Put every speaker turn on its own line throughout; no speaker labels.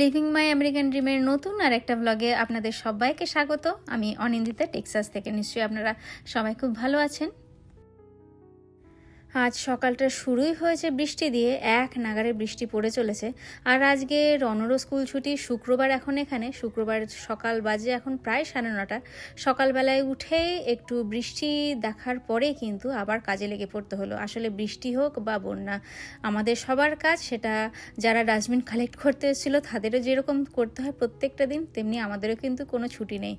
Leaving my American ড্রিমের নতুন আর একটা ব্লগে আপনাদের সবাইকে স্বাগত। আমি অনিন্দিতা টেক্সাস থেকে। নিশ্চয়ই আপনারা সবাই খুব ভালো আছেন। আজ সকালটা শুরুই হয়েছে বৃষ্টি দিয়ে, এক নাগারে বৃষ্টি পড়ে চলেছে। আর আজকে রনরও স্কুল ছুটি, শুক্রবার এখন এখানে। শুক্রবার সকাল বাজে এখন প্রায় সাড়ে নটা। সকালবেলায় উঠে একটু বৃষ্টি দেখার পরে কিন্তু আবার কাজে লেগে পড়তে হলো। আসলে বৃষ্টি হোক বা বন্যা, আমাদের সবার কাজ সেটা যারা ডাস্টবিন কালেক্ট করতে এসেছিল তাদেরও যেরকম করতে হয় প্রত্যেকটা দিন, তেমনি আমাদেরও কিন্তু কোনো ছুটি নেই।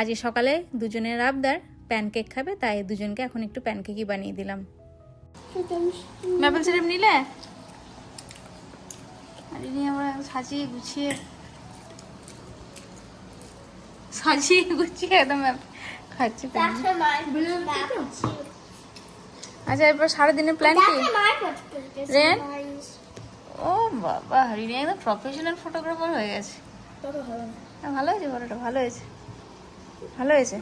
আজকে সকালে দুজনের আবদার, প্যানকেক খাবে, তাই দুজনকে এখন একটু প্যানকেকই বানিয়ে দিলাম। ম্যাপেল সিরাপ নিলে? আরে নিয়ে আমরা সাজিয়ে গুছিয়ে সাজিয়ে গুছিয়ে একদম খাচ্ছি আচ্ছা এরপর সারাদিনের প্ল্যান কি. Ren? ও বাবা রিনি একদম প্রফেশনাল ফটোগ্রাফার হয়ে গেছে। হ্যাঁ, ভালো হয়েছে ফটোটা ভালো হয়েছে। ভালো হয়েছে?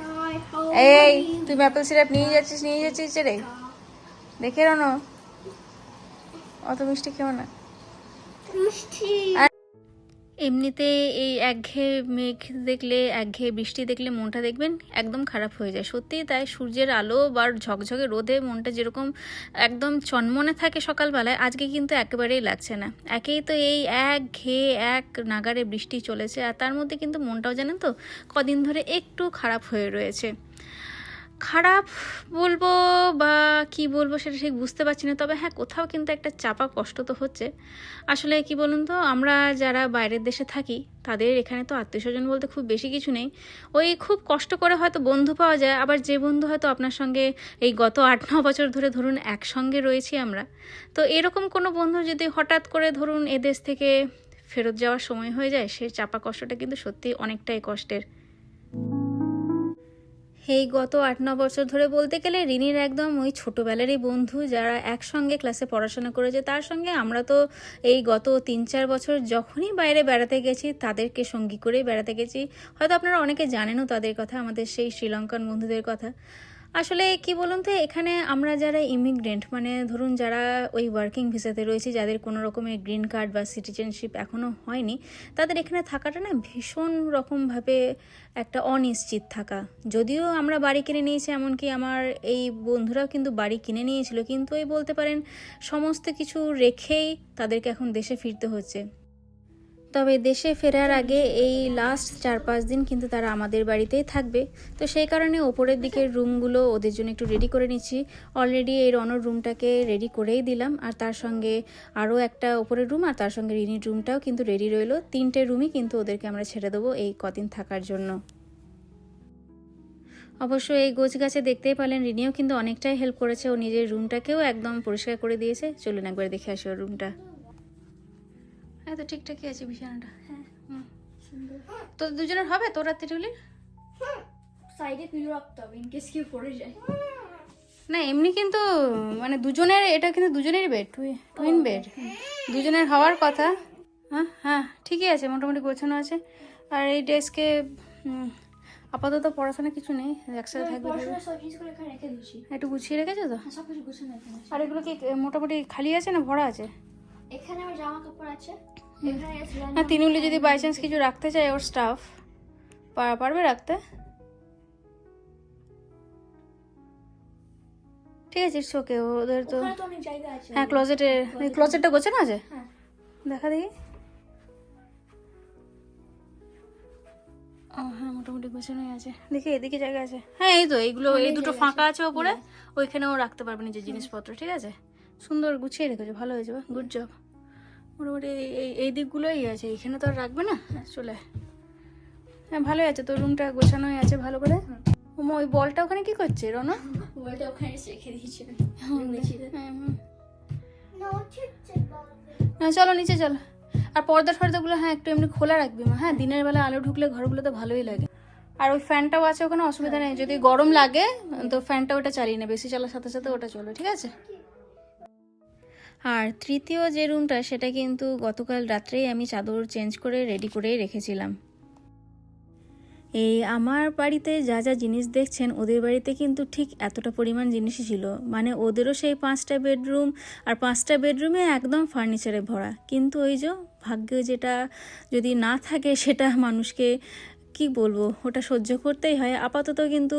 এই তুই ম্যাপেল সিরাপ নিয়ে যাচ্ছিস নিয়ে যাচ্ছিস রে। দেখে রনো? অত মিষ্টি কেউ না। এমনিতে এই একঘেয়ে মেঘ দেখলে একঘেয়ে বৃষ্টি দেখলে মনটা দেখবেন একদম খারাপ হয়ে যায়। সত্যিই তাই সূর্যের আলো বা ঝকঝকে রোদে মনটা যেরকম একদম চনমনে থাকে সকালবেলায় আজকে কিন্তু একেবারেই লাগছে না। একেই তো এই এক ঘেয়ে এক নাগারে বৃষ্টি চলেছে আর তার মধ্যে কিন্তু মনটাও জানেন তো কদিন ধরে একটু খারাপ হয়ে রয়েছে। খারাপ বলব বা কি বলব সেটা ঠিক বুঝতে পারছি না। তবে হ্যাঁ কোথাও কিন্তু একটা চাপা কষ্ট তো হচ্ছে। আসলে কি বলুন তো, আমরা যারা বাইরের দেশে থাকি, তাদের এখানে তো আত্মীয় স্বজন বলতে খুব বেশি কিছু নেই। ওই খুব কষ্ট করে হয়তো বন্ধু পাওয়া যায়, আবার যে বন্ধু হয়তো আপনার সঙ্গে এই গত আট, ন বছর ধরে ধরুন একসঙ্গে রয়েছি আমরা। তো এরকম কোনো বন্ধু যদি হঠাৎ করে ধরুন এ দেশ থেকে ফেরত যাওয়ার সময় হয়ে যায়, সে চাপা কষ্টটা কিন্তু সত্যি অনেকটাই কষ্টের। এই গত আট, ন বছর ধরে বলতে গেলে রিনির একদম ওই ছোটোবেলারই বন্ধু যারা একসঙ্গে ক্লাসে পড়াশোনা করেছে। তার সঙ্গে আমরা তো এই গত তিন, চার বছর যখনই বাইরে বেড়াতে গেছি, তাদেরকে সঙ্গী করেই বেড়াতে গেছি। হয়তো আপনারা অনেকে জানেনও তাদের কথা, আমাদের সেই শ্রীলঙ্কান বন্ধুদের কথা। আসলে কি বলুন তো, এখানে আমরা যারা ইমিগ্রেন্ট মানে ধরুন যারা ওই ওয়ার্কিং ভিসাতে রয়েছে, যাদের কোনো রকমের গ্রিন কার্ড বা সিটিজেনশিপ এখনও হয়নি, তাদের এখানে থাকাটা না ভীষণ রকমভাবে একটা অনিশ্চিত থাকা। যদিও আমরা বাড়ি কিনে নিয়েছি, এমনকি আমার এই বন্ধুরাও কিন্তু বাড়ি কিনে নিয়েছিল, কিন্তু এই বলতে পারেন সমস্ত কিছু রেখেই তাদেরকে এখন দেশে ফিরতে হচ্ছে। তবে দেশে ফেরার আগে এই লাস্ট চার পাঁচ দিন কিন্তু তারা আমাদের বাড়িতেই থাকবে। তো সেই কারণে ওপরের দিকের রুমগুলো ওদের জন্য একটু রেডি করে নিচ্ছি। অলরেডি এই রনর রুমটাকে রেডি করেই দিলাম। আর তার সঙ্গে আরও একটা ওপরের রুম আর তার সঙ্গে রিনির রুমটাও কিন্তু রেডি রইল। তিনটে রুমই কিন্তু ওদেরকে আমরা ছেড়ে দেবো এই কদিন থাকার জন্য। অবশ্য এই গোছ গাছে দেখতেই পেলেন, রিনিও কিন্তু অনেকটাই হেল্প করেছে। ও নিজের রুমটাকেও একদম পরিষ্কার করে দিয়েছে। চলুন একবার দেখে আসি ওর রুমটা হ্যাঁ তো ঠিকঠাকই আছে বিছানাটা। হ্যাঁ হুম। তোদের দুজনের হবে? তোর রাত্রি টুলির
সাইডে তুই রাখতে হবে ইন কেস কেউ পড়ে যায়।
না এমনি কিন্তু মানে দুজনের এটা কিন্তু দুজনেরই বেড টুইন বেড দুজনের হওয়ার কথা। হ্যাঁ হ্যাঁ ঠিকই আছে মোটামুটি গোছানো আছে। আর এই ডেস্কে আপাতত পড়াশোনা কিছু নেই একসাথে থাকবে একটু গুছিয়ে রেখেছো তো?
হ্যাঁ।
আর এগুলো কি মোটামুটি খালি আছে না ভরা আছে?
এখানে আমার জামা কাপড় আছে এখানে আছে
হ্যাঁ তিনুলি যদি বাই চান্স কিছু রাখতে চায় ওর স্টাফ পারবে রাখতে? ঠিক আছে ইটস ওকে ওদের তো হ্যাঁ ক্লোজেটে ক্লোজেটটা গোছানো আছে?
হ্যাঁ।
দেখা দেখি। ও হ্যাঁ মোটামুটি গোছানোই আছে। দেখি এদিকে জায়গা আছে। হ্যাঁ এই তো এইগুলো এই দুটো ফাঁকা আছে ওপরে ওইখানেও রাখতে পারবে নিজের জিনিসপত্র ঠিক আছে? সুন্দর গুছিয়ে রেখেছো ভালো হয়েছে বা? গুড জব মোটামুটি এই- এই দিকগুলোই আছে এখানে তো আর রাখবে না? হ্যাঁ, চলে হ্যাঁ ভালোই আছে তোর রুমটা গোছানোই আছে ভালো করে। ওমা ওই বলটা ওখানে কি করছে রনো?
মোবাইলটা ওখানে রেখে দিয়েছি।
হ্যাঁ,
না
হ্যাঁ চলো নিচে চলো। আর পর্দা ফর্দাগুলো হ্যাঁ একটু এমনি খোলা রাখবি মা। হ্যাঁ দিনের বেলা আলো ঢুকলে ঘরগুলো তো ভালোই লাগে। আর ওই ফ্যানটাও আছে ওখানে অসুবিধা নেই। যদি গরম লাগে তো ফ্যানটা ওটা চালিয়ে নে বেশি চলার সাথে সাথে ওটা চলো ঠিক আছে? আর তৃতীয় যে রুমটা, সেটা কিন্তু গতকাল রাত্রেই আমি চাদর চেঞ্জ করে রেডি করেই রেখেছিলাম। এই আমার বাড়িতে যা যা জিনিস দেখছেন, ওদের বাড়িতে কিন্তু ঠিক এতটা পরিমাণ জিনিসই ছিল। মানে ওদেরও সেই পাঁচটা বেডরুম আর পাঁচটা বেডরুমে একদম ফার্নিচারে ভরা। কিন্তু ওই যে ভাগ্য যেটা যদি না থাকে, সেটা মানুষকে কি বলব, ওটা সহ্য করতেই হয়। আপাতত কিন্তু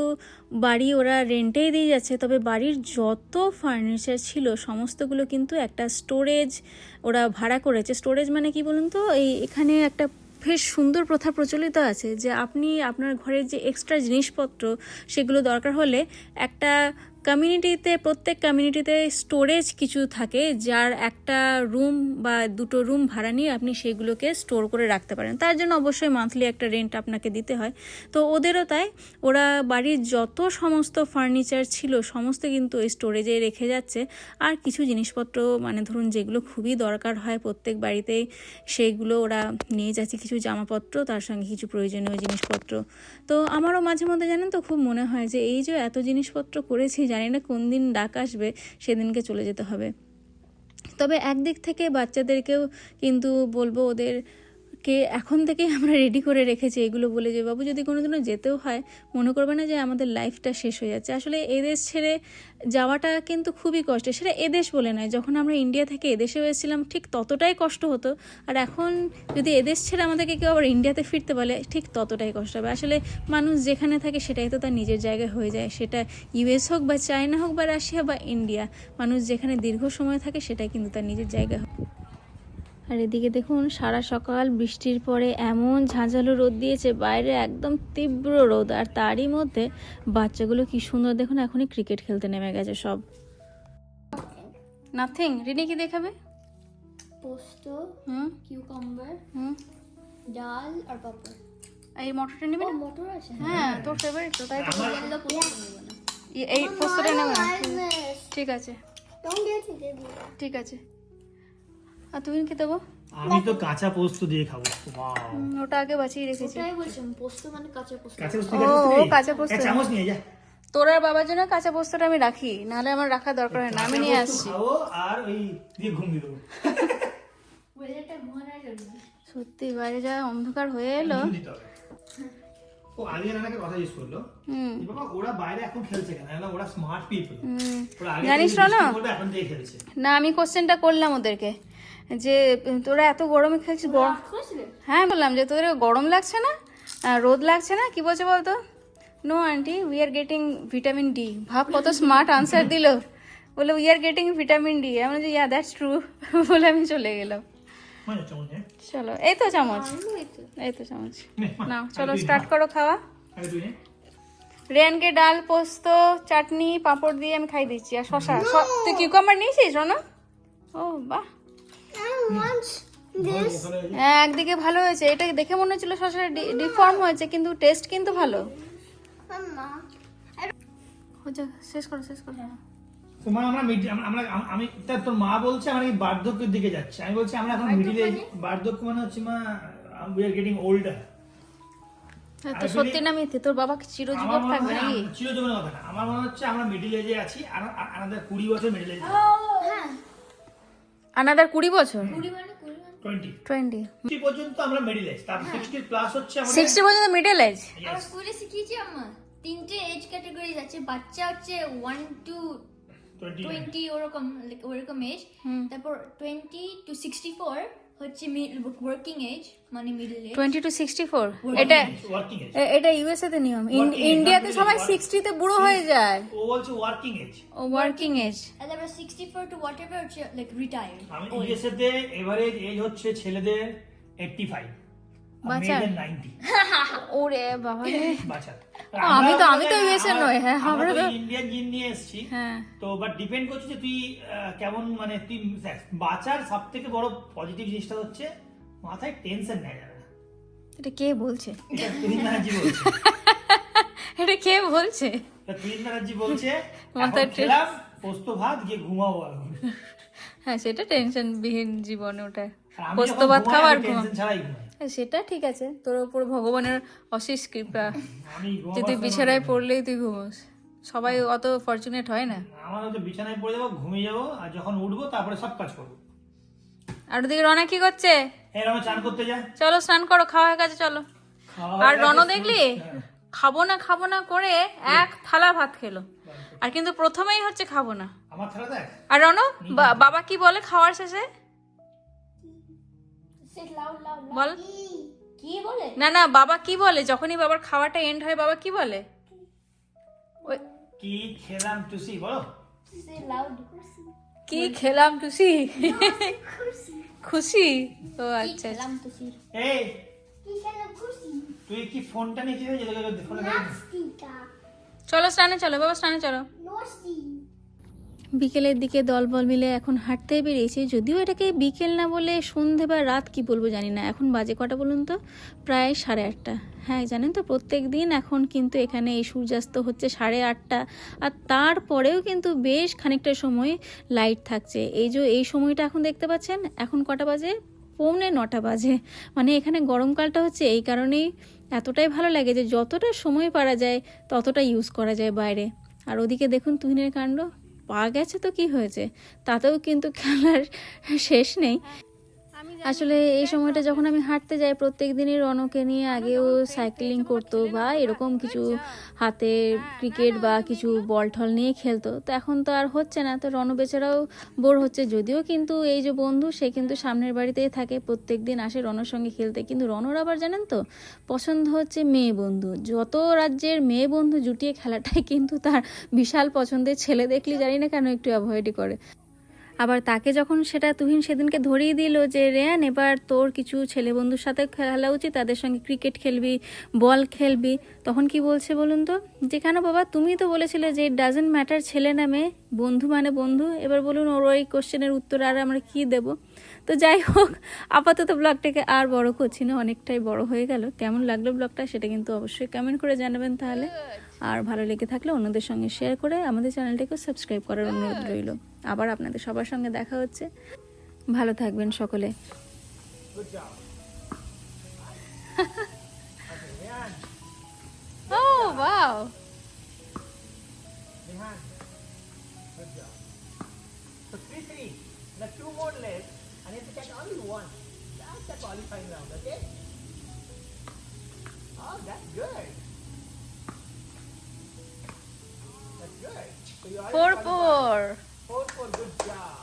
বাড়ি ওরা রেন্টেই দিয়ে যাচ্ছে, তবে বাড়ির যত ফার্নিচার ছিল, সমস্তগুলো কিন্তু একটা স্টোরেজ ওরা ভাড়া করেছে। স্টোরেজ মানে কি বলুন তো? এই এখানে একটা বেশ সুন্দর প্রথা প্রচলিত আছে যে আপনি আপনার ঘরের যে এক্সট্রা জিনিসপত্র, সেগুলো দরকার হলে একটা কমিউনিটিতে প্রত্যেক কমিউনিটিতে স্টোরেজ কিছু থাকে, যার একটা রুম বা দুটো রুম ভাড়া নিয়ে আপনি সেগুলোকে স্টোর করে রাখতে পারেন। তার জন্য অবশ্যই মান্থলি একটা রেন্ট আপনাকে দিতে হয়। তো ওদেরও তাই, ওরা বাড়ির যত সমস্ত ফার্নিচার ছিল, সমস্ত কিন্তু ওই স্টোরেজে রেখে যাচ্ছে। আর কিছু জিনিসপত্র মানে ধরুন যেগুলো খুবই দরকার হয় প্রত্যেক বাড়িতেই সেইগুলো ওরা নিয়ে যাচ্ছে। কিছু জামাপত্র, তার সঙ্গে কিছু প্রয়োজনীয় জিনিসপত্র। তো আমারও মাঝে মধ্যে জানেন তো, খুব মনে হয় যে এই যে এত জিনিসপত্র করেছি জানি না কোন দিন ডাক আসবে, সেদিনকে চলে যেতে হবে। তবে একদিক থেকে বাচ্চাদেরকেও কিন্তু বলব ওদের কে এখন থেকেই আমরা রেডি করে রেখেছি এগুলো বলে যে, বাবু, যদি কোনোদিনও যেতেও হয়, মনে করবে না যে আমাদের লাইফটা শেষ হয়ে যাচ্ছে। আসলে এদেশ ছেড়ে যাওয়াটা কিন্তু খুবই কষ্টের সেটা এদেশ বলে নয়, যখন আমরা ইন্ডিয়া থেকে এদেশে এসেছিলাম, ঠিক ততটাই কষ্ট হতো। আর এখন যদি এদেশ ছেড়ে আমাদেরকে কেউ আবার ইন্ডিয়াতে ফিরতে বলে, ঠিক ততটাই কষ্ট হবে। আসলে মানুষ যেখানে থাকে সেটাই তো তার নিজের জায়গায় হয়ে যায়। সেটা ইউএস হোক বা চায়না হোক বা রাশিয়া বা ইন্ডিয়া মানুষ যেখানে দীর্ঘ সময় থাকে সেটাই কিন্তু তার নিজের জায়গা হয়। আর এদিকে দেখুন সারা সকাল বৃষ্টির পরে এমন ঝাঁঝালো রোদ দিয়েছে বাইরে একদম তীব্র রোদ। আর তারই মধ্যে বাচ্চাগুলো কি সুন্দর দেখুন এখনই ক্রিকেট খেলতে নেমে গেছে সব। নাথিং রিনি কি দেখাবে?
Posto,
হুম?
cucumber,
হুম?
dal আর পাপড়।
এই মটরটা নেবে না?
মটর আছে।
হ্যাঁ তোর ফেভারিট তো তাই তো।
পোস্ত
এই- পোস্তটা নেবে ঠিক আছে. ঠিক আছে। আর তুমি কি দেবো?
আমি তো কাঁচা পোস্ত দিয়ে খাব।
ওটা আগে বাঁচিয়ে রেখেছি।
ওটাই বলছিলাম পোস্ত মানে কাঁচা পোস্ত।
কাঁচা পোস্ত
ও,
কাঁচা পোস্ত
ও, কাঁচা পোস্ত।
চামচ নিয়ে যা।
তোর আর বাবার জন্য কাঁচা পোস্তটা আমি রাখি নাহলে আমার রাখার দরকার হয় না আমি নিয়ে আসছি।
আর ওই দিয়ে ঘুম দিয়ে দেবো।
সত্যি বাইরে যা অন্ধকার হয়ে এলো।
ও আগে নানাকে কথা জিজ্ঞেস করল।
হুম।
বাবা ওরা বাইরে এখন খেলছে কেন? না ওরা স্মার্ট পিপল
হুম। জানিস না?
এখন দিয়ে খেলছে।
না আমি কোশ্চেনটা করলাম ওদেরকে। যে তোরা এত গরমে খেলছিস গরম হ্যাঁ বললাম যে তোদের গরম লাগছে না? রোদ লাগছে না? কি বলছে বলতো? No aunty we are getting vitamin D ভাব কত স্মার্ট আনসার দিল। বলে we are getting vitamin D আমি যে ইয়া দ্যাটস ট্রু বলে আমি চলে গেলাম।
মানে
চলো এই তো চামচ।
এই তো।
এই তো চামচ। নাও চলো স্টার্ট করো খাওয়া। রেয়ানকে ডাল পোস্ত চাটনি পাঁপড় দিয়ে আমি খাই দিচ্ছি আর শশা। তুই কিউকাম্বার নিয়েছিস রনা? ও বাহ। হ্যাঁ, একদিকে ভালো হয়েছে। এটা দেখে মনে হচ্ছিল শশার ডিফর্ম হয়েছে কিন্তু টেস্ট কিন্তু ভালো। শেষ করো শেষ করো।
আমরা আমরা- আমি তোর মা বলছে আমরা কি বার্ধক্যের দিকে যাচ্ছে। আমি বলছি আমরা এখন মিডিল এজ বার্ধক্য মানে হচ্ছে মা উই আর গেটিং ওল্ডার
হ্যাঁ, তো সত্যি না মিথ্যে? তোর বাবা কি
আমার
চিরজীবন
মনে
থাকবে নাকি?
আম- কথা না। আমার মনে হচ্ছে আমরা মিডিল এজে আছি আর আমাদের কুড়ি বছর মিডিল এজে
আনাদার কুড়ি বছর?
কুড়ি মানে মানে
টোয়েন্টি
টোয়েন্টি
পর্যন্ত আমরা মিডিল এজ তারপর সিক্সটি প্লাস হচ্ছে আমাদের
সিক্সটি পর্যন্ত মিডল এজ
আমার স্কুলে শিখিয়েছি আমার তিনটে এজ ক্যাটাগরিজ আছে। বাচ্চা হচ্ছে ওয়ান টু
টোয়েন্টি
টোয়েন্টি ওরকম ওরকম এজ তারপর টোয়েন্টি টু সিক্সটি ফোর হচ্ছে ওয়ার্কিং এজ মানে মিডল এজ
20 টু 64 এটা এটা ইউএসএ তে নিয়ম। ইন্ডিয়াতে সবাই
60
তে বুড়ো হয়ে যায়।
ও বলছে ওয়ার্কিং এজ
ও ওয়ার্কিং এজ
আর তারপর 64 টু হোয়াটএভার হচ্ছে লাইক রিটায়ার্ড
আমি ইউএসএ তে এভারেজ এজ হচ্ছে ছেলেদের
85 হ্যাঁ, হ্যাঁ। এটা কে বলছে?
বলছে।
মাথায়
খেলাম পোস্ত ভাত গিয়ে
হ্যাঁ সেটা টেনশন বিহীন জীবনে ওটা। পোস্ত ভাত খাওয়ার
ছাড়াই
সেটা ঠিক আছে। তোর ওপর ভগবানের অশেষ কৃপা। যে তুই বিছানায় পড়লেই তুই ঘুমোস। সবাই অত ফরচুনেট হয় না।
আমার হচ্ছে বিছানায় পড়ে যাব ঘুমিয়ে যাব আর যখন উঠবো তারপরে সব কাজ করব।
আর ওদিকে রনা কি করছে?
চান করতে যা।
চলো স্নান করো খাওয়া হয়ে গেছে চলো। আর রণ দেখলি?
হ্যাঁ।
খাব না খাব না করে এক থালা ভাত খেলো। আর কিন্তু প্রথমেই হচ্ছে খাব না। আর রণ বা- বাবা কি বলে খাওয়ার শেষে? বল।
কি? বলে?
না না বাবা কি বলে? যখনই বাবার খাওয়াটা এন্ড হয় বাবা কি বলে?
কি খেলাম টুসি বলো।
কি খেলাম টুসি? খুশি। ও আচ্ছা
এই তুই কি ফোনটা নিয়ে কি
চলো স্নানে চলো বাবা স্নানে চলো। বিকেলের দিকে দলবল মিলে এখন হাঁটতে বেরিয়েছি। যদিও এটাকে বিকেল না বলে সন্ধে বা রাত কি বলব জানি না। এখন বাজে কটা বলুন তো? প্রায় সাড়ে আটটা। হ্যাঁ জানেন তো, প্রত্যেক দিন এখন কিন্তু এখানে এই সূর্যাস্ত হচ্ছে সাড়ে আটটা। আর তারপরেও কিন্তু বেশ খানিকটা সময় লাইট থাকছে। এই যে, এই সময়টা এখন দেখতে পাচ্ছেন, এখন কটা বাজে? পৌনে নটা বাজে। মানে এখানে গরমকালটা হচ্ছে এই কারণেই এতটাই ভালো লাগে যে যতটা সময় পারা যায় ততটা ইউজ করা যায় বাইরে। আর ওদিকে দেখুন তুহিনের কাণ্ড। পা গেছে তো কি হয়েছে? তাতেও কিন্তু খেলার শেষ নেই। আসলে এই সময়টা যখন আমি হাঁটতে যাই প্রত্যেক দিনই রনকে নিয়ে আগেও সাইক্লিং করতো বা এরকম কিছু হাতে ক্রিকেট বা কিছু বল ঠল নিয়ে খেলতো। তো এখন তো আর হচ্ছে না তো রণ বেচারাও বোর হচ্ছে। যদিও কিন্তু এই যে বন্ধু সে কিন্তু সামনের বাড়িতেই থাকে প্রত্যেক দিন আসে রনর সঙ্গে খেলতে। কিন্তু রনর আবার জানেন তো পছন্দ হচ্ছে মেয়ে বন্ধু। যত রাজ্যের মেয়ে বন্ধু জুটিয়ে খেলাটাই কিন্তু তার বিশাল পছন্দের। ছেলে দেখলি জানি না কেন একটু অ্যাভয়েডই করে। আবার তাকে যখন সেটা তুহিন সেদিনকে ধরিয়ে দিল যে, রেয়ান, এবার তোর কিছু ছেলে বন্ধুর সাথে খেলা উচিত, তাদের সঙ্গে ক্রিকেট খেলবি, বল খেলবি। তখন কি বলছে বলুন তো? যে, কেন বাবা তুমি তো বলেছিলে যে ডাজেন্ট ম্যাটার ছেলে নামে বন্ধু মানে বন্ধু। এবার বলুন ওর ওই কোশ্চেনের উত্তর আর আমরা কি দেব? তো যাই হোক, আপাতত ব্লগটাকে আর বড় করছি না, অনেকটাই বড় হয়ে গেল। কেমন লাগল ব্লগটা সেটা কিন্তু অবশ্যই কমেন্ট করে জানাবেন তাহলে। আর ভালো লেগে থাকলে অন্যদের সঙ্গে শেয়ার করে আমাদের চ্যানেলটাকে সাবস্ক্রাইব করার অনুরোধ রইল। আবার আপনাদের সবার সঙ্গে দেখা হচ্ছে। ভালো থাকবেন সকলে।
oh, oh, that's good. Good. Four, four. Four, four. Good job.